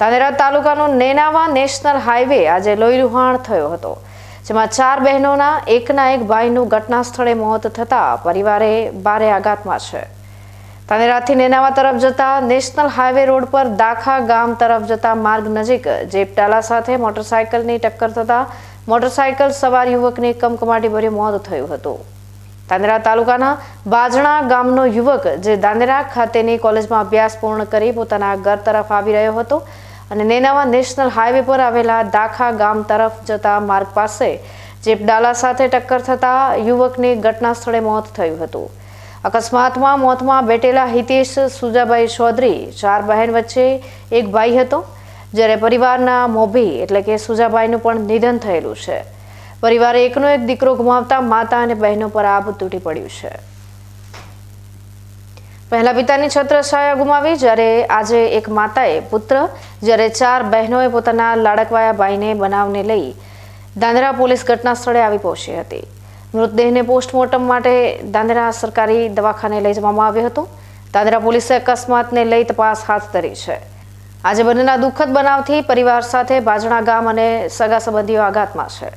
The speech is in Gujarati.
ધાનેરા તાલુકાનો નેનાવા નેશનલ હાઈવે આજે લોહીલુહાણ થયો હતો, જેમાં ચાર બહેનોના એકના એક ભાઈનું ઘટના સ્થળે મોત થતાં પરિવારે ભારે આઘાતમાં છે. ધાનેરાથી નેનાવા તરફ જતા નેશનલ હાઈવે રોડ પર દાખા ગામ તરફ જતા માર્ગ નજીક જેપટાલા સાથે મોટરસાયકલની ટક્કર થતાં મોટરસાયકલ સવાર યુવકની કમકમાટી ભર્યું મોત થયું હતું. દાંદેરા તાલુકાના બાજણા ગામનો યુવક, જે દાંદેરા ખાતેની કોલેજમાં અભ્યાસ પૂર્ણ કરી પોતાના ઘર તરફ આવી રહ્યો હતો અને નેનાવા નેશનલ હાઈવે પર આવેલા દાખા ગામ તરફ જતા માર્ગ પાસે જીપડાલા સાથે ટક્કર થતા યુવકની ઘટના સ્થળે મોત થયું હતું. અકસ્માતમાં મોતમાં બેઠેલા હિતેશ સુજાભાઈ ચૌધરી, ચાર બહેન વચ્ચે એક ભાઈ હતો, જ્યારે પરિવારના મોભી એટલે કે સુજાભાઈનું પણ નિધન થયેલું છે. પરિવારે એકનો એક દીકરો ગુમાવતા માતા અને બહેનો પર આબ તૂટી પડ્યું છે. પહેલા પિતાની છત્રછાયા ગુમાવી જ્યારે આજે એક માતાએ પુત્ર, જ્યારે ચાર બહેનોએ પોતાના લાડકવાયા ભાઈને બનાવને લઈ દાંદરા પોલીસ ઘટના સ્થળે આવી પહોંચી હતી. મૃતદેહને પોસ્ટમોર્ટમ માટે દાંદરા સરકારી દવાખાને લઈ જવામાં આવ્યો હતો. દાંદરા પોલીસે અકસ્માતને લઈ તપાસ હાથ ધરી છે. આજે બંનેના દુઃખદ બનાવથી પરિવાર સાથે બાજણા ગામ અને સગા સંબંધીઓ આઘાતમાં છે.